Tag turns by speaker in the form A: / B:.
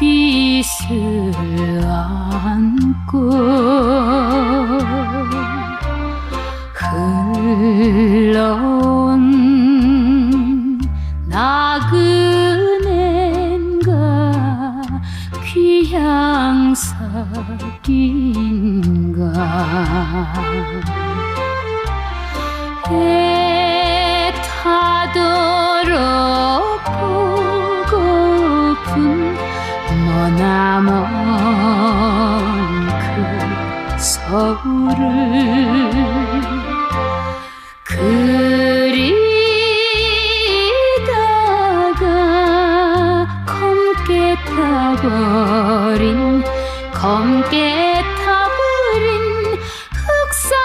A: 빛을 안고 흘러온 나그네인가 귀향살인가 머나먼 그 서울을 그리다가 검게 타버린 검게